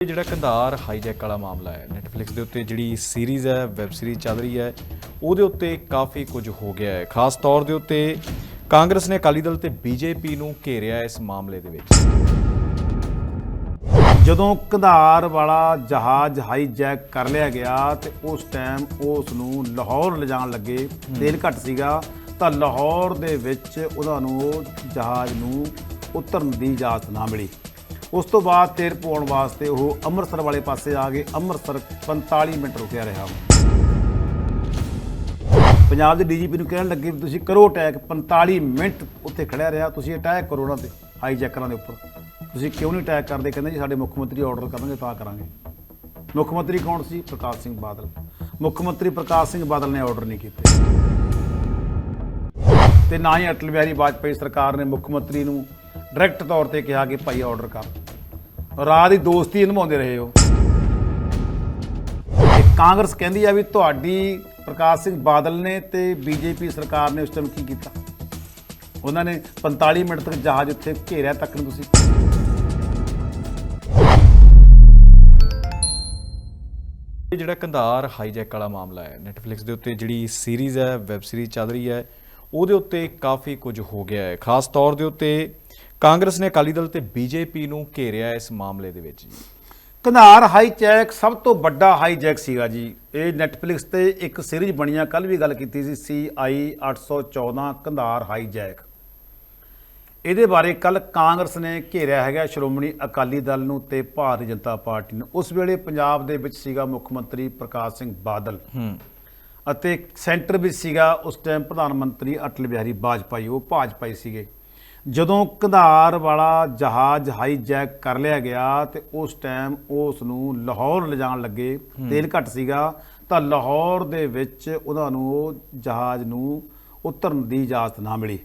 ਇਹ ਜਿਹੜਾ ਕੰਧਾਰ ਹਾਈਜੈਕ ਵਾਲਾ ਮਾਮਲਾ ਹੈ ਨੈਟਫਲਿਕਸ ਦੇ ਉੱਤੇ ਜਿਹੜੀ ਸੀਰੀਜ਼ ਹੈ ਵੈਬ ਸੀਰੀਜ਼ ਚੱਲ ਰਹੀ ਹੈ ਉਹਦੇ ਉੱਤੇ ਕਾਫੀ ਕੁਝ ਹੋ ਗਿਆ ਹੈ। ਖਾਸ ਤੌਰ ਦੇ ਉੱਤੇ ਕਾਂਗਰਸ ਨੇ ਅਕਾਲੀ ਦਲ ਤੇ ਬੀਜੇਪੀ ਨੂੰ ਘੇਰਿਆ ਇਸ ਮਾਮਲੇ ਦੇ ਵਿੱਚ। ਜਦੋਂ ਕੰਧਾਰ ਵਾਲਾ ਜਹਾਜ਼ ਹਾਈਜੈਕ ਕਰ ਲਿਆ ਗਿਆ ਤੇ ਉਸ ਟਾਈਮ ਉਸ ਨੂੰ ਲਾਹੌਰ ਲਿਜਾਣ ਲੱਗੇ ਤੇਲ ਘੱਟ ਸੀਗਾ ਤਾਂ ਲਾਹੌਰ ਦੇ ਵਿੱਚ ਉਹਨਾਂ ਨੂੰ ਜਹਾਜ਼ ਨੂੰ ਉਤਰਨ ਦੀ ਇਜਾਜ਼ਤ ਨਾ ਮਿਲੀ। ਉਸ ਤੋਂ ਬਾਅਦ ਤੇਲ ਪਾਉਣ ਵਾਸਤੇ ਉਹ ਅੰਮ੍ਰਿਤਸਰ ਵਾਲੇ ਪਾਸੇ ਆ ਗਏ। ਅੰਮ੍ਰਿਤਸਰ 45 ਮਿੰਟ ਰੁਕਿਆ ਰਿਹਾ। ਪੰਜਾਬ ਦੇ ਡੀਜੀਪੀ ਨੂੰ ਕਹਿਣ ਲੱਗੇ ਵੀ ਤੁਸੀਂ ਕਰੋ ਅਟੈਕ 45 ਮਿੰਟ ਉੱਥੇ ਖੜਿਆ ਰਿਹਾ। ਤੁਸੀਂ ਅਟੈਕ ਕਰੋ ਉਹਨਾਂ ਤੇ ਹਾਈਜੈਕਰਾਂ ਦੇ ਉੱਪਰ। ਤੁਸੀਂ ਕਿਉਂ ਨਹੀਂ ਅਟੈਕ ਕਰਦੇ? ਕਹਿੰਦੇ ਜੀ ਸਾਡੇ ਮੁੱਖ ਮੰਤਰੀ ਆਰਡਰ ਕਰਨਗੇ ਤਾਂ ਕਰਾਂਗੇ। ਮੁੱਖ ਮੰਤਰੀ ਕੌਣ ਸੀ? ਪ੍ਰਕਾਸ਼ ਸਿੰਘ ਬਾਦਲ। ਮੁੱਖ ਮੰਤਰੀ ਪ੍ਰਕਾਸ਼ ਸਿੰਘ ਬਾਦਲ ਨੇ ਆਰਡਰ ਨਹੀਂ ਕੀਤੇ। ਤੇ ਨਾ ਹੀ ਅਟਲ ਬਿਹਾਰੀ ਵਾਜਪੇਈ ਸਰਕਾਰ ਨੇ ਮੁੱਖ ਮੰਤਰੀ ਨੂੰ ਡਾਇਰੈਕਟ ਤੌਰ ਤੇ ਕਿਹਾ ਕਿ ਭਾਈ ਆਰਡਰ ਕਰ। ਰਾਹ ਦੀ ਦੋਸਤੀ ਨਿਭਾਉਂਦੇ ਰਹੇ ਹੋ। ਤੇ ਕਾਂਗਰਸ ਕਹਿੰਦੀ ਆ ਵੀ ਤੁਹਾਡੀ ਪ੍ਰਕਾਸ਼ ਸਿੰਘ ਬਾਦਲ ਨੇ ਤੇ ਬੀਜੇਪੀ ਸਰਕਾਰ ਨੇ ਉਸ ਟਾਈਮ ਕੀ ਕੀਤਾ? ਉਹਨਾਂ ਨੇ 45 ਮਿੰਟ ਤੱਕ ਜਹਾਜ਼ ਉੱਥੇ ਘੇਰਿਆ, ਤੱਕ ਨੂੰ ਤੁਸੀਂ? ਇਹ ਜਿਹੜਾ ਕੰਧਾਰ ਹਾਈਜੈਕ ਵਾਲਾ ਮਾਮਲਾ ਹੈ ਨੈਟਫਲਿਕਸ ਦੇ ਉੱਤੇ ਜਿਹੜੀ ਸੀਰੀਜ਼ ਹੈ ਵੈਬ ਸੀਰੀਜ਼ ਚੱਲ ਰਹੀ ਹੈ, ਉਹਦੇ ਉੱਤੇ ਕਾਫੀ ਕੁਝ ਹੋ ਗਿਆ ਹੈ। ਖਾਸ ਤੌਰ ਦੇ ਉੱਤੇ ਕਾਂਗਰਸ ਨੇ ਅਕਾਲੀ ਦਲ ਤੇ ਬੀਜੇਪੀ ਨੂੰ ਘੇਰਿਆ ਇਸ ਮਾਮਲੇ ਦੇ ਵਿੱਚ ਜੀ। ਕੰਧਾਰ ਹਾਈਜੈਕ ਸਭ ਤੋਂ ਵੱਡਾ ਹਾਈਜੈਕ ਸੀਗਾ ਜੀ। ਇਹ ਨੈਟਫਲਿਕਸ ਤੇ ਇੱਕ ਸੀਰੀਜ਼ ਬਣੀਆਂ ਕੱਲ ਵੀ ਗੱਲ ਕੀਤੀ ਸੀ ਸੀਆਈ 814 ਕੰਧਾਰ ਹਾਈਜੈਕ ਇਹਦੇ ਬਾਰੇ ਕੱਲ ਕਾਂਗਰਸ ਨੇ ਘੇਰਿਆ ਹੈਗਾ ਸ਼੍ਰੋਮਣੀ ਅਕਾਲੀ ਦਲ ਨੂੰ ਤੇ ਭਾਰਤੀ ਜਨਤਾ ਪਾਰਟੀ ਨੂੰ। ਉਸ ਵੇਲੇ ਪੰਜਾਬ ਦੇ ਵਿੱਚ ਸੀਗਾ ਮੁੱਖ ਮੰਤਰੀ ਪ੍ਰਕਾਸ਼ ਸਿੰਘ ਬਾਦਲ। ਅਤੇ ਸੈਂਟਰ ਵਿੱਚ ਸੀਗਾ ਉਸ ਟਾਈਮ ਪ੍ਰਧਾਨ ਮੰਤਰੀ ਅਟਲ ਬਿਹਾਰੀ ਵਾਜਪਾਈ ਉਹ ਭਾਜਪਾਈ ਸੀਗੇ। ਜਦੋਂ ਕੰਧਾਰ ਵਾਲਾ ਜਹਾਜ਼ ਹਾਈਜੈਕ ਕਰ ਲਿਆ ਗਿਆ ਤੇ ਉਸ ਟਾਈਮ ਉਸ ਨੂੰ ਲਾਹੌਰ ਲਿਜਾਣ ਲੱਗੇ ਤੇਲ ਘੱਟ ਸੀਗਾ ਤਾਂ ਲਾਹੌਰ ਦੇ ਵਿੱਚ ਉਹਨਾਂ ਨੂੰ ਉਹ ਜਹਾਜ਼ ਨੂੰ ਉਤਰਨ ਦੀ ਇਜਾਜ਼ਤ ਨਾ ਮਿਲੀ।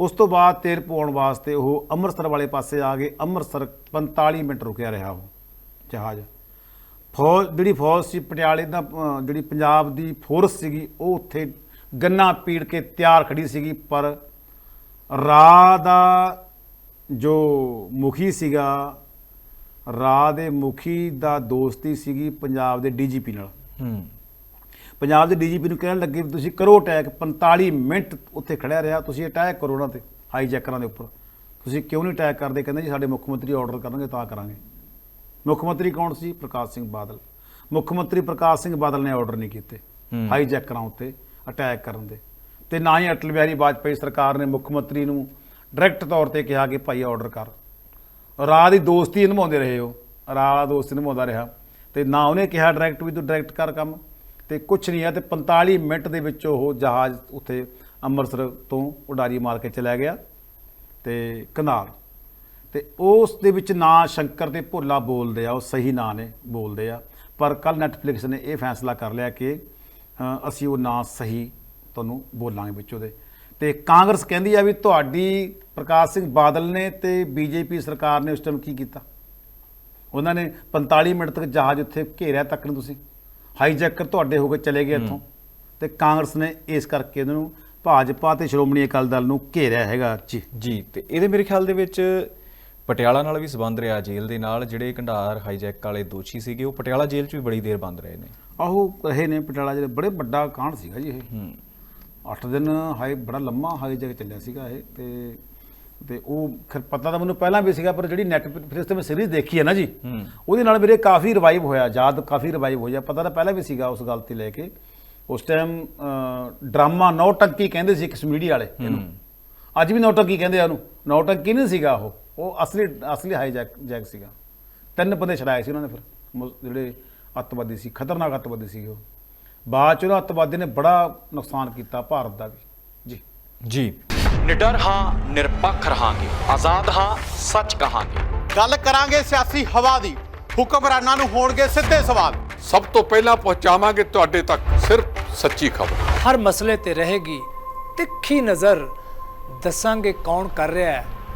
ਉਸ ਤੋਂ ਬਾਅਦ ਤੇਲ ਪਾਉਣ ਵਾਸਤੇ ਉਹ ਅੰਮ੍ਰਿਤਸਰ ਵਾਲੇ ਪਾਸੇ ਆ ਗਏ। ਅੰਮ੍ਰਿਤਸਰ 45 ਮਿੰਟ ਰੁਕਿਆ ਰਿਹਾ ਉਹ ਜਹਾਜ਼। ਫੌਜ ਜਿਹੜੀ ਫੌਜ ਸੀ ਪਟਿਆਲੇ ਦਾ ਜਿਹੜੀ ਪੰਜਾਬ ਦੀ ਫੋਰਸ ਸੀਗੀ ਉਹ ਉੱਥੇ ਗੰਨਾ ਪੀੜ ਕੇ ਤਿਆਰ ਖੜੀ ਸੀਗੀ ਪਰ ਰਾਹ ਦਾ ਜੋ ਮੁਖੀ ਸੀਗਾ ਰਾਹ ਦੇ ਮੁਖੀ ਦਾ ਦੋਸਤੀ ਸੀਗੀ ਪੰਜਾਬ ਦੇ ਡੀਜੀਪੀ ਨਾਲ। ਹੂੰ। ਪੰਜਾਬ ਦੇ ਡੀਜੀਪੀ ਨੂੰ ਕਹਿਣ ਲੱਗੇ ਤੁਸੀਂ ਕਰੋ ਅਟੈਕ 45 ਮਿੰਟ ਉੱਥੇ ਖੜਿਆ ਰਿਹਾ ਤੁਸੀਂ ਅਟੈਕ ਕਰੋ ਉਹਨਾਂ ਤੇ ਹਾਈਜੈਕਰਾਂ ਦੇ ਉੱਪਰ। ਤੁਸੀਂ ਕਿਉਂ ਨਹੀਂ ਅਟੈਕ ਕਰਦੇ? ਕਹਿੰਦੇ ਜੀ ਸਾਡੇ ਮੁੱਖ ਮੰਤਰੀ ਆਰਡਰ ਕਰਨਗੇ ਤਾਂ ਕਰਾਂਗੇ। ਮੁੱਖ ਮੰਤਰੀ ਕੌਣ ਸੀ? ਪ੍ਰਕਾਸ਼ ਸਿੰਘ ਬਾਦਲ। ਮੁੱਖ ਮੰਤਰੀ ਪ੍ਰਕਾਸ਼ ਸਿੰਘ ਬਾਦਲ ਨੇ ਆਰਡਰ ਨਹੀਂ ਕੀਤੇ ਹੂੰ। ਹਾਈਜੈਕਰਾਂ ਉੱਤੇ ਅਟੈਕ ਕਰਨ ਦੇ। ਤੇ ਨਾ ਹੀ ਅਟਲ ਬਿਹਾਰੀ ਵਾਜਪਾਈ ਸਰਕਾਰ ਨੇ ਮੁੱਖ ਮੰਤਰੀ ਨੂੰ ਡਾਇਰੈਕਟ ਤੌਰ ਤੇ ਕਿਹਾ ਕਿ ਭਾਈ ਆਰਡਰ ਕਰ। ਰਾਹ ਦੀ ਦੋਸਤੀ ਨਿਭਾਉਂਦੇ ਰਹੇ ਹੋ ਰਾਹ ਦੀ ਦੋਸਤੀ ਨਿਭਾਉਂਦਾ ਰਿਹਾ। ਤੇ ਨਾ ਉਹਨੇ ਕਿਹਾ ਡਾਇਰੈਕਟ ਵੀ ਤੂੰ ਡਾਇਰੈਕਟ ਕਰ ਕੰਮ। ਤੇ ਕੁਝ ਨਹੀਂ ਹੈ ਤੇ 45 ਮਿੰਟ ਦੇ ਵਿੱਚ ਉਹ ਜਹਾਜ਼ ਉੱਥੇ ਅੰਮ੍ਰਿਤਸਰ ਤੋਂ ਉਡਾਰੀ ਮਾਰ ਕੇ ਚਲਾ ਗਿਆ ਤੇ ਕੰਧਾਰ। ਤੇ ਉਸ ਦੇ ਵਿੱਚ ਨਾਂ ਸ਼ੰਕਰ ਤੇ ਭੋਲਾ ਬੋਲਦੇ ਆ, ਉਹ ਸਹੀ ਨਾਂ ਨੇ, ਬੋਲਦੇ ਆ। ਪਰ ਕੱਲ ਨੈਟਫਲਿਕਸ ਨੇ ਇਹ ਫੈਸਲਾ ਕਰ ਲਿਆ ਕਿ ਅਸੀਂ ਉਹ ਨਾਂ ਸਹੀ ਤੁਹਾਨੂੰ ਬੋਲਾਂਗੇ ਵਿੱਚ ਉਹਦੇ ਤੇ ਕਾਂਗਰਸ ਕਹਿੰਦੀ ਆ ਵੀ ਤੁਹਾਡੀ ਪ੍ਰਕਾਸ਼ ਸਿੰਘ ਬਾਦਲ ਨੇ ਤੇ ਬੀਜੇਪੀ ਸਰਕਾਰ ਨੇ ਉਸ ਟਾਈਮ ਕੀ ਕੀਤਾ? ਉਹਨਾਂ ਨੇ 45 ਮਿੰਟ ਤੱਕ ਜਹਾਜ਼ ਉੱਥੇ ਘੇਰਿਆ ਤੱਕ ਨੂੰ ਤੁਸੀਂ। ਹਾਈਜੈਕਰ ਤੁਹਾਡੇ ਹੋ ਕੇ ਚਲੇ ਗਏ ਇੱਥੋਂ। ਤੇ ਕਾਂਗਰਸ ਨੇ ਇਸ ਕਰਕੇ ਇਹਨਾਂ ਨੂੰ ਭਾਜਪਾ ਤੇ ਸ਼੍ਰੋਮਣੀ ਅਕਾਲੀ ਦਲ ਨੂੰ ਘੇਰਿਆ ਹੈਗਾ ਜੀ। ਜੀ ਤੇ ਇਹਦੇ ਮੇਰੇ ਖਿਆਲ ਦੇ ਵਿੱਚ ਪਟਿਆਲਾ ਨਾਲ ਵੀ ਸੰਬੰਧ ਰਿਹਾ ਜੇਲ੍ਹ ਦੇ ਨਾਲ। ਜਿਹੜੇ ਕੰਧਾਰ ਹਾਈਜੈਕ ਵਾਲੇ ਦੋਸ਼ੀ ਸੀਗੇ ਉਹ ਪਟਿਆਲਾ ਜੇਲ੍ਹ 'ਚ ਵੀ ਬੜੀ ਦੇਰ ਬੰਦ ਰਹੇ ਨੇ। ਆਹੋ ਰਹੇ ਨੇ ਪਟਿਆਲਾ ਜਿਹੜੇ ਬੜੇ ਵੱਡਾ ਕਾਂਡ ਸੀਗਾ ਜੀ ਇਹ। ਹੂੰ। 8 ਦਿਨ ਹਾਈ ਬੜਾ ਲੰਮਾ ਹਾਈਜੈਕ ਚੱਲਿਆ ਸੀਗਾ ਇਹ ਤੇ ਤੇ ਉਹ ਖੈਰ ਪਤਾ ਤਾਂ ਮੈਨੂੰ ਪਹਿਲਾਂ ਵੀ ਸੀਗਾ ਪਰ ਜਿਹੜੀ ਨੈਟ ਫਿਰ ਇਸ ਤੇ ਮੈਂ ਸੀਰੀਜ਼ ਦੇਖੀ ਹੈ ਨਾ ਜੀ ਉਹਦੇ ਨਾਲ ਮੇਰੇ ਕਾਫੀ ਰਿਵਾਈਵ ਹੋਇਆ ਯਾਦ ਕਾਫੀ ਰਿਵਾਈਵ ਹੋਇਆ। ਪਤਾ ਤਾਂ ਪਹਿਲਾਂ ਵੀ ਸੀਗਾ ਉਸ ਗੱਲ ਤੇ ਲੈ ਕੇ। ਉਸ ਟਾਈਮ ਡਰਾਮਾ ਨੌਟੰਕੀ ਕਹਿੰਦੇ ਸੀ ਕਸ਼ਮੀਰੀ ਵਾਲੇ ਇਹਨੂੰ। ਅੱਜ ਵੀ ਨੌਟੰਕੀ ਕਹਿੰਦੇ ਆ ਉਹਨੂੰ। ਨੌਟੰਕੀ ਨਹੀਂ ਸੀਗਾ ਉਹ। ਉਹ ਅਸਲੀ ਅਸਲੀ ਹਾਈਜੈਕ ਜੈਕ ਸੀਗਾ। ਤਿੰਨ ਬੰਦੇ ਛੜਾਏ ਸੀ ਉਹਨਾਂ ਨੇ ਫਿਰ। ਜਿਹੜੇ ਅੱਤਵਾਦੀ ਸੀ ਖਤਰਨਾਕ ਅੱਤਵਾਦੀ ਸੀ ਉਹ। ਬਾਅਦ ਚ ਉਹਨਾਂ ਅੱਤਵਾਦੀ ਨੇ ਬੜਾ ਨੁਕਸਾਨ ਕੀਤਾ ਭਾਰਤ ਦਾ ਵੀ। ਜੀ। ਜੀ। ਨਿਡਰ ਹਾਂ ਨਿਰਪੱਖ ਰਹਾਂਗੇ। ਆਜ਼ਾਦ ਹਾਂ ਸੱਚ ਕਹਾਂਗੇ। ਗੱਲ ਕਰਾਂਗੇ ਸਿਆਸੀ ਹਵਾ ਦੀ। ਹੁਕਮਰਾਨਾਂ ਨੂੰ ਹੋਣਗੇ ਸਿੱਧੇ ਸਵਾਲ। ਸਭ ਤੋਂ ਪਹਿਲਾਂ ਪਹੁੰਚਾਵਾਂਗੇ ਤੁਹਾਡੇ ਤੱਕ ਸਿਰਫ ਸੱਚੀ ਖਬਰ। ਹਰ ਮਸਲੇ ਤੇ ਰਹੇਗੀ ਤਿੱਖੀ ਨਜ਼ਰ। ਦੱਸਾਂਗੇ ਕੌਣ ਕਰ ਰਿਹਾ ਹੈ।